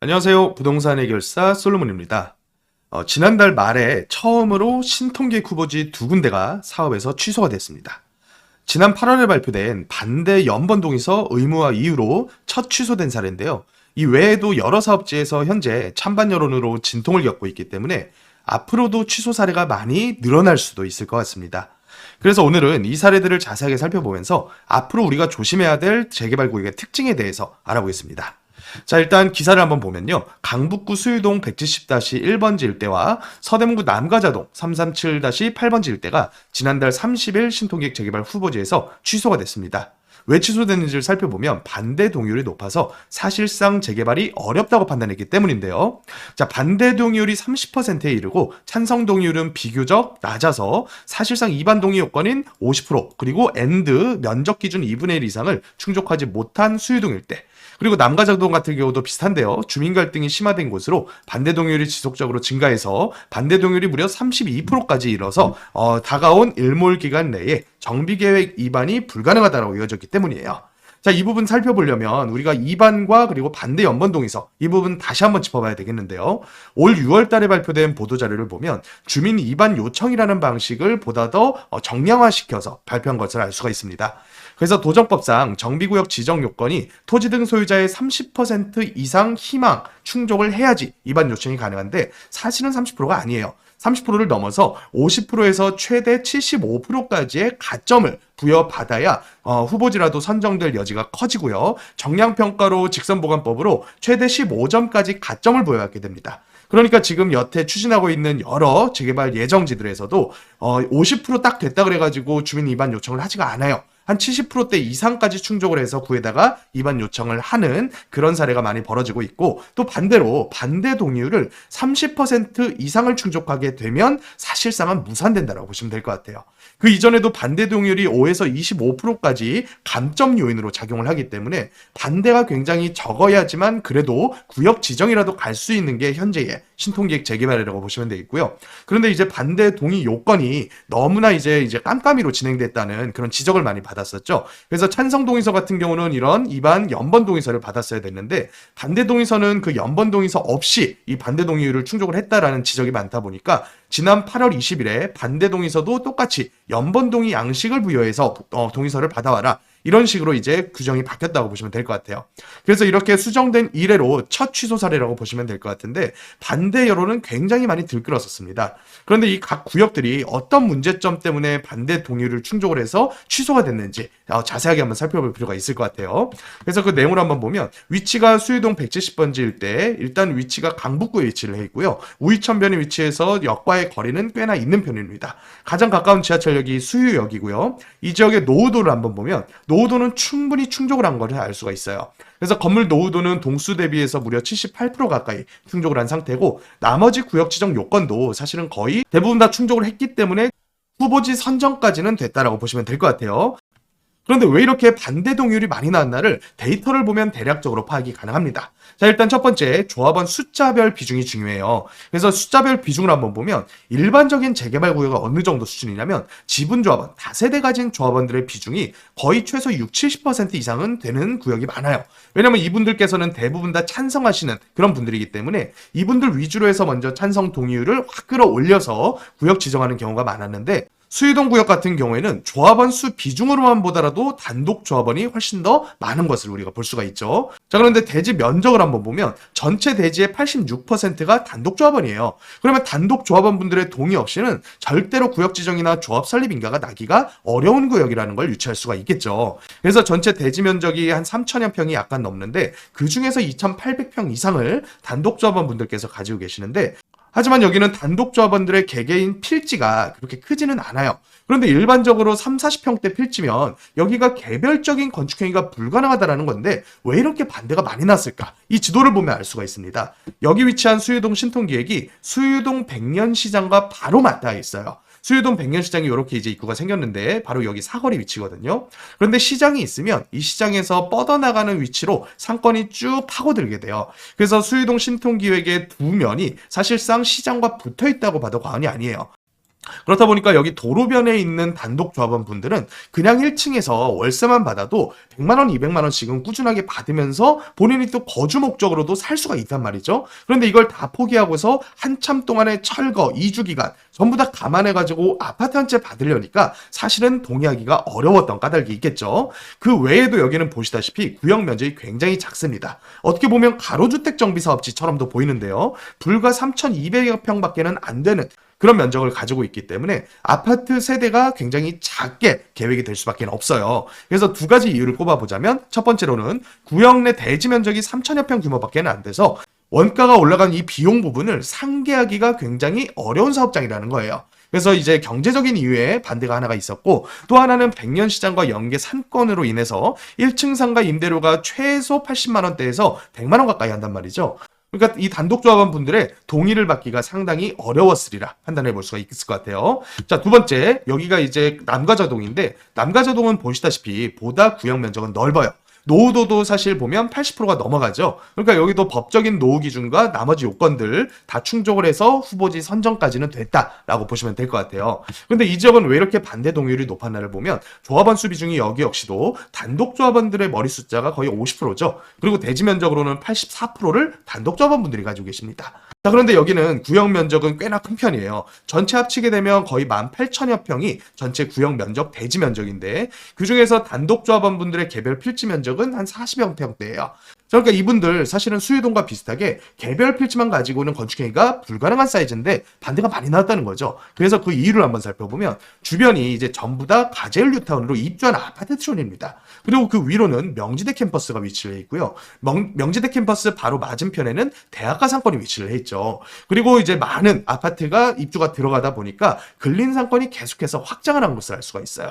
안녕하세요. 부동산 해결사 솔로몬입니다. 어, 지난달 말에 처음으로 신통기획 후보지 두 군데가 사업에서 취소가 됐습니다. 지난 8월에 발표된 반대 연번동에서 의무화 이후로 첫 취소된 사례인데요. 이 외에도 여러 사업지에서 현재 찬반 여론으로 진통을 겪고 있기 때문에 앞으로도 취소 사례가 많이 늘어날 수도 있을 것 같습니다. 그래서 오늘은 이 사례들을 자세하게 살펴보면서 앞으로 우리가 조심해야 될 재개발 구역의 특징에 대해서 알아보겠습니다. 자, 일단 기사를 한번 보면요. 강북구 수유동 170-1번지 일대와 서대문구 남가자동 337-8번지 일대가 지난달 30일 신통기획 재개발 후보지에서 취소가 됐습니다. 왜 취소됐는지를 살펴보면 반대 동의율이 높아서 사실상 재개발이 어렵다고 판단했기 때문인데요. 자, 반대 동의율이 30%에 이르고 찬성 동의율은 비교적 낮아서 사실상 이반 동의 요건인 50% 그리고 엔드 면적 기준 2분의 1 이상을 충족하지 못한 수유동 일대 그리고 남가자동 같은 경우도 비슷한데요. 주민 갈등이 심화된 곳으로 반대 동의율이 지속적으로 증가해서 반대 동의율이 무려 32%까지 이뤄서 어, 다가온 일몰 기간 내에 정비 계획 이반이 불가능하다고 이어졌기 때문이에요. 자, 이 부분 살펴보려면 우리가 이반과 그리고 반대 연번동에서 이 부분 다시 한번 짚어봐야 되겠는데요. 올 6월 달에 발표된 보도 자료를 보면 주민 이반 요청이라는 방식을 보다 더 어, 정량화시켜서 발표한 것을 알 수가 있습니다. 그래서 도정법상 정비구역 지정 요건이 토지 등 소유자의 30% 이상 희망 충족을 해야지 이반 요청이 가능한데 사실은 30%가 아니에요. 30%를 넘어서 50%에서 최대 75%까지의 가점을 부여받아야 어, 후보지라도 선정될 여지가 커지고요. 정량평가로 직선보관법으로 최대 15점까지 가점을 부여받게 됩니다. 그러니까 지금 여태 추진하고 있는 여러 재개발 예정지들에서도 어, 50%딱 됐다 그래가지고 주민 위반 요청을 하지가 않아요. 한 70%대 이상까지 충족을 해서 구에다가 위반 요청을 하는 그런 사례가 많이 벌어지고 있고 또 반대로 반대 동의율을 30% 이상을 충족하게 되면 사실상은 무산된다라고 보시면 될 것 같아요. 그 이전에도 반대 동의율이 5에서 25%까지 감점 요인으로 작용을 하기 때문에 반대가 굉장히 적어야지만 그래도 구역 지정이라도 갈 수 있는 게 현재의 신통기획 재개발이라고 보시면 되겠고요. 그런데 이제 반대 동의 요건이 너무나 이제 이제 깜깜이로 진행됐다는 그런 지적을 많이 받았었죠. 그래서 찬성 동의서 같은 경우는 이런 이반 연번 동의서를 받았어야 됐는데 반대 동의서는 그 연번 동의서 없이 이 반대 동의율을 충족을 했다라는 지적이 많다 보니까 지난 8월 20일에 반대 동의서도 똑같이 연번 동의 양식을 부여해서 어, 동의서를 받아와라. 이런 식으로 이제 규정이 바뀌었다고 보시면 될 것 같아요. 그래서 이렇게 수정된 이래로 첫 취소 사례라고 보시면 될 것 같은데 반대 여론은 굉장히 많이 들끓었었습니다. 그런데 이 각 구역들이 어떤 문제점 때문에 반대 동의를 충족을 해서 취소가 됐는지 어, 자세하게 한번 살펴볼 필요가 있을 것 같아요. 그래서 그 내용을 한번 보면 위치가 수유동 170번지 일대 일단 위치가 강북구에 위치를 해 있고요. 우이천변에 위치해서 역과의 거리는 꽤나 있는 편입니다. 가장 가까운 지하철역이 수유역이고요. 이 지역의 노후도를 한번 보면 노 후도는 충분히 충족을 한 것을 알 수가 있어요. 그래서 건물 노후도는 동수 대비해서 무려 78% 가까이 충족을 한 상태고 나머지 구역 지정 요건도 사실은 거의 대부분 다 충족을 했기 때문에 후보지 선정까지는 됐다라고 보시면 될 것 같아요. 그런데 왜 이렇게 반대 동의율이 많이 나왔나를 데이터를 보면 대략적으로 파악이 가능합니다. 자, 일단 첫 번째, 조합원 숫자별 비중이 중요해요. 그래서 숫자별 비중을 한번 보면 일반적인 재개발 구역가 어느 정도 수준이냐면 지분 조합원, 다세대 가진 조합원들의 비중이 거의 최소 6, 70% 이상은 되는 구역이 많아요. 왜냐면 이분들께서는 대부분 다 찬성하시는 그런 분들이기 때문에 이분들 위주로 해서 먼저 찬성 동의율을 확 끌어올려서 구역 지정하는 경우가 많았는데 수유동 구역 같은 경우에는 조합원 수 비중으로만 보더라도 단독 조합원이 훨씬 더 많은 것을 우리가 볼 수가 있죠. 자, 그런데 대지 면적을 한번 보면 전체 대지의 86%가 단독 조합원이에요. 그러면 단독 조합원 분들의 동의 없이는 절대로 구역 지정이나 조합 설립 인가가 나기가 어려운 구역이라는 걸 유추할 수가 있겠죠. 그래서 전체 대지 면적이 한 3천여 평이 약간 넘는데 그 중에서 2,800평 이상을 단독 조합원 분들께서 가지고 계시는데 하지만 여기는 단독 조합원들의 개개인 필지가 그렇게 크지는 않아요. 그런데 일반적으로 3, 40평대 필지면 여기가 개별적인 건축 행위가 불가능하다라는 건데 왜 이렇게 반대가 많이 났을까? 이 지도를 보면 알 수가 있습니다. 여기 위치한 수유동 신통기획이 수유동 백년시장과 바로 맞닿아 있어요. 수유동 백년시장이 이렇게 이제 입구가 생겼는데 바로 여기 사거리 위치거든요. 그런데 시장이 있으면 이 시장에서 뻗어나가는 위치로 상권이 쭉 파고들게 돼요. 그래서 수유동 신통기획의 두 면이 사실상 시장과 붙어 있다고 봐도 과언이 아니에요. 그렇다 보니까 여기 도로변에 있는 단독 조합원 분들은 그냥 1층에서 월세만 받아도 100만 원, 200만 원씩은 꾸준하게 받으면서 본인이 또 거주 목적으로도 살 수가 있단 말이죠. 그런데 이걸 다 포기하고서 한참 동안의 철거, 이주 기간 전부 다 감안해 가지고 아파트 한 채 받으려니까 사실은 동의하기가 어려웠던 까닭이 있겠죠. 그 외에도 여기는 보시다시피 구역 면적이 굉장히 작습니다. 어떻게 보면 가로주택 정비 사업지처럼도 보이는데요. 불과 3,200여 평밖에는 안 되는 그런 면적을 가지고 있기 때문에 아파트 세대가 굉장히 작게 계획이 될 수밖에 없어요. 그래서 두 가지 이유를 꼽아보자면 첫 번째로는 구역 내 대지 면적이 3천여 평 규모밖에 안 돼서 원가가 올라간 이 비용 부분을 상계하기가 굉장히 어려운 사업장이라는 거예요. 그래서 이제 경제적인 이유에 반대가 하나가 있었고 또 하나는 백년 시장과 연계 산건으로 인해서 1층 상가 임대료가 최소 80만 원대에서 100만 원 가까이 한단 말이죠. 그러니까 이 단독 조합원 분들의 동의를 받기가 상당히 어려웠으리라 판단해 볼 수가 있을 것 같아요. 자, 두 번째, 여기가 이제 남가자동인데, 남가자동은 보시다시피 보다 구역 면적은 넓어요. 노후도도 사실 보면 80%가 넘어가죠. 그러니까 여기도 법적인 노후 기준과 나머지 요건들 다 충족을 해서 후보지 선정까지는 됐다라고 보시면 될 것 같아요. 근데 이 지역은 왜 이렇게 반대 동의율이 높았나를 보면 조합원 수 비중이 여기 역시도 단독 조합원들의 머리 숫자가 거의 50%죠. 그리고 대지 면적으로는 84%를 단독 조합원분들이 가지고 계십니다. 자, 그런데 여기는 구역 면적은 꽤나 큰 편이에요. 전체 합치게 되면 거의 18,000여 평이 전체 구역 면적, 대지 면적인데, 그 중에서 단독 조합원분들의 개별 필지 면적은 한 40여 평대예요. 그러니까 이분들 사실은 수유동과 비슷하게 개별 필지만 가지고는 건축행위가 불가능한 사이즈인데 반대가 많이 나왔다는 거죠. 그래서 그 이유를 한번 살펴보면 주변이 이제 전부 다 가재울 뉴타운으로 입주한 아파트촌입니다. 그리고 그 위로는 명지대 캠퍼스가 위치를 해 있고요. 명, 명지대 캠퍼스 바로 맞은편에는 대학가 상권이 위치를 해 있죠. 그리고 이제 많은 아파트가 입주가 들어가다 보니까 근린 상권이 계속해서 확장을 한 것을 알 수가 있어요.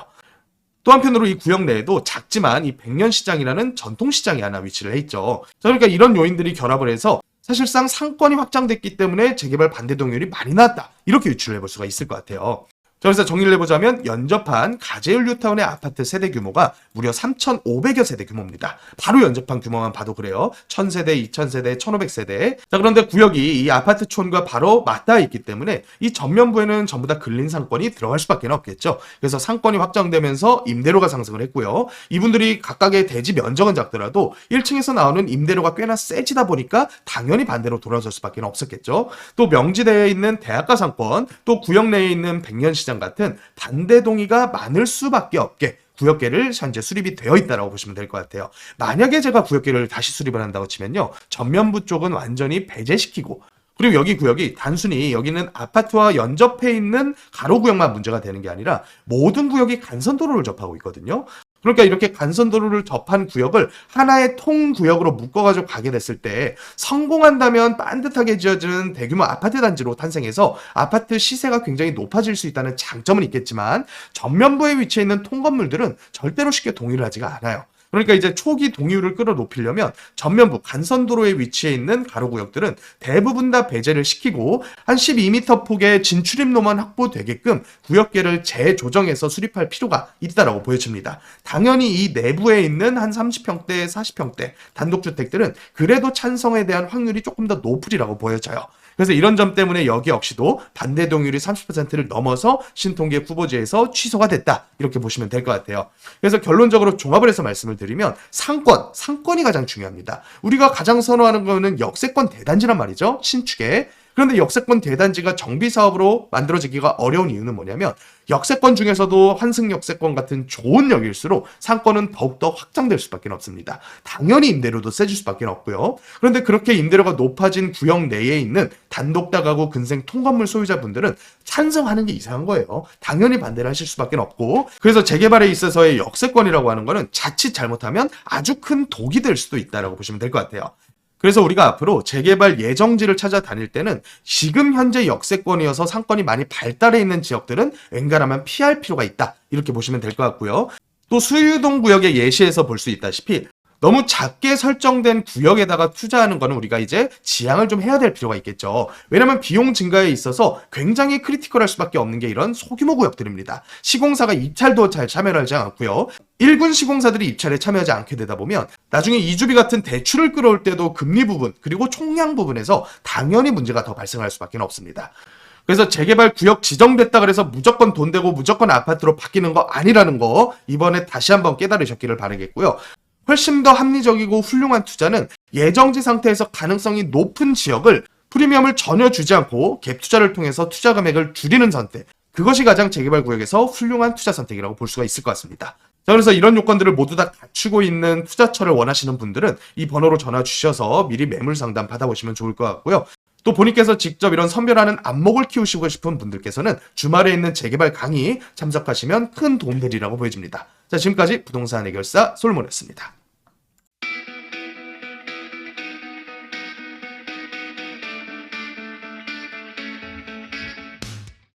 또 한편으로 이 구역 내에도 작지만 이 백년 시장이라는 전통 시장이 하나 위치를 해 있죠. 자, 그러니까 이런 요인들이 결합을 해서 사실상 상권이 확장됐기 때문에 재개발 반대 동률이 많이 나왔다. 이렇게 유추를 해볼 수가 있을 것 같아요. 자, 그래서 정리를 해보자면 연접한 가재율 뉴타운의 아파트 세대 규모가 무려 3,500여 세대 규모입니다. 바로 연접한 규모만 봐도 그래요. 1,000세대, 2,000세대, 1,500세대. 자, 그런데 구역이 이 아파트촌과 바로 맞닿아 있기 때문에 이 전면부에는 전부 다 근린 상권이 들어갈 수밖에 없겠죠. 그래서 상권이 확장되면서 임대료가 상승을 했고요. 이분들이 각각의 대지 면적은 작더라도 1층에서 나오는 임대료가 꽤나 세지다 보니까 당연히 반대로 돌아설 수밖에 없었겠죠. 또 명지대에 있는 대학가 상권, 또 구역 내에 있는 백년시 장 같은 반대 동의가 많을 수밖에 없게 구역계를 현재 수립이 되어 있다라고 보시면 될 것 같아요. 만약에 제가 구역계를 다시 수립을 한다고 치면요. 전면부 쪽은 완전히 배제시키고 그리고 여기 구역이 단순히 여기는 아파트와 연접해 있는 가로 구역만 문제가 되는 게 아니라 모든 구역이 간선도로를 접하고 있거든요. 그러니까 이렇게 간선도로를 접한 구역을 하나의 통구역으로 묶어가지고 가게 됐을 때 성공한다면 반듯하게 지어지는 대규모 아파트 단지로 탄생해서 아파트 시세가 굉장히 높아질 수 있다는 장점은 있겠지만 전면부에 위치해 있는 통건물들은 절대로 쉽게 동의를 하지가 않아요. 그러니까 이제 초기 동의율을 끌어높이려면 전면부 간선도로에 위치해 있는 가로구역들은 대부분 다 배제를 시키고 한 12m 폭의 진출입로만 확보되게끔 구역계를 재조정해서 수립할 필요가 있다라고 보여집니다. 당연히 이 내부에 있는 한 30평대, 40평대 단독주택들은 그래도 찬성에 대한 확률이 조금 더 높으리라고 보여져요. 그래서 이런 점 때문에 여기 역시도 반대 동률이 30%를 넘어서 신통계 후보지에서 취소가 됐다. 이렇게 보시면 될 것 같아요. 그래서 결론적으로 종합을 해서 말씀을 드리면 상권, 상권이 가장 중요합니다. 우리가 가장 선호하는 거는 역세권 대단지란 말이죠. 신축에. 그런데 역세권 대단지가 정비 사업으로 만들어지기가 어려운 이유는 뭐냐면 역세권 중에서도 환승 역세권 같은 좋은 역일수록 상권은 더욱더 확장될 수밖에 없습니다. 당연히 임대료도 세질 수밖에 없고요. 그런데 그렇게 임대료가 높아진 구역 내에 있는 단독 다가구 근생 통건물 소유자분들은 찬성하는 게 이상한 거예요. 당연히 반대를 하실 수밖에 없고 그래서 재개발에 있어서의 역세권이라고 하는 거는 자칫 잘못하면 아주 큰 독이 될 수도 있다라고 보시면 될 것 같아요. 그래서 우리가 앞으로 재개발 예정지를 찾아다닐 때는 지금 현재 역세권이어서 상권이 많이 발달해 있는 지역들은 웬간하면 피할 필요가 있다. 이렇게 보시면 될 것 같고요. 또 수유동 구역의 예시에서 볼 수 있다시피 너무 작게 설정된 구역에다가 투자하는 거는 우리가 이제 지양을 좀 해야 될 필요가 있겠죠. 왜냐면 비용 증가에 있어서 굉장히 크리티컬할 수밖에 없는 게 이런 소규모 구역들입니다. 시공사가 입찰도 잘 참여를 하지 않고요. 일군 시공사들이 입찰에 참여하지 않게 되다 보면 나중에 이주비 같은 대출을 끌어올 때도 금리 부분 그리고 총량 부분에서 당연히 문제가 더 발생할 수밖에 없습니다. 그래서 재개발 구역 지정됐다 그래서 무조건 돈 되고 무조건 아파트로 바뀌는 거 아니라는 거 이번에 다시 한번 깨달으셨기를 바라겠고요. 훨씬 더 합리적이고 훌륭한 투자는 예정지 상태에서 가능성이 높은 지역을 프리미엄을 전혀 주지 않고 갭 투자를 통해서 투자 금액을 줄이는 선택. 그것이 가장 재개발 구역에서 훌륭한 투자 선택이라고 볼 수가 있을 것 같습니다. 자, 그래서 이런 요건들을 모두 다 갖추고 있는 투자처를 원하시는 분들은 이 번호로 전화 주셔서 미리 매물 상담 받아보시면 좋을 것 같고요. 또 본인께서 직접 이런 선별하는 안목을 키우시고 싶은 분들께서는 주말에 있는 재개발 강의 참석하시면 큰 도움 되리라고 보여집니다. 자, 지금까지 부동산 해결사 솔몬이었습니다.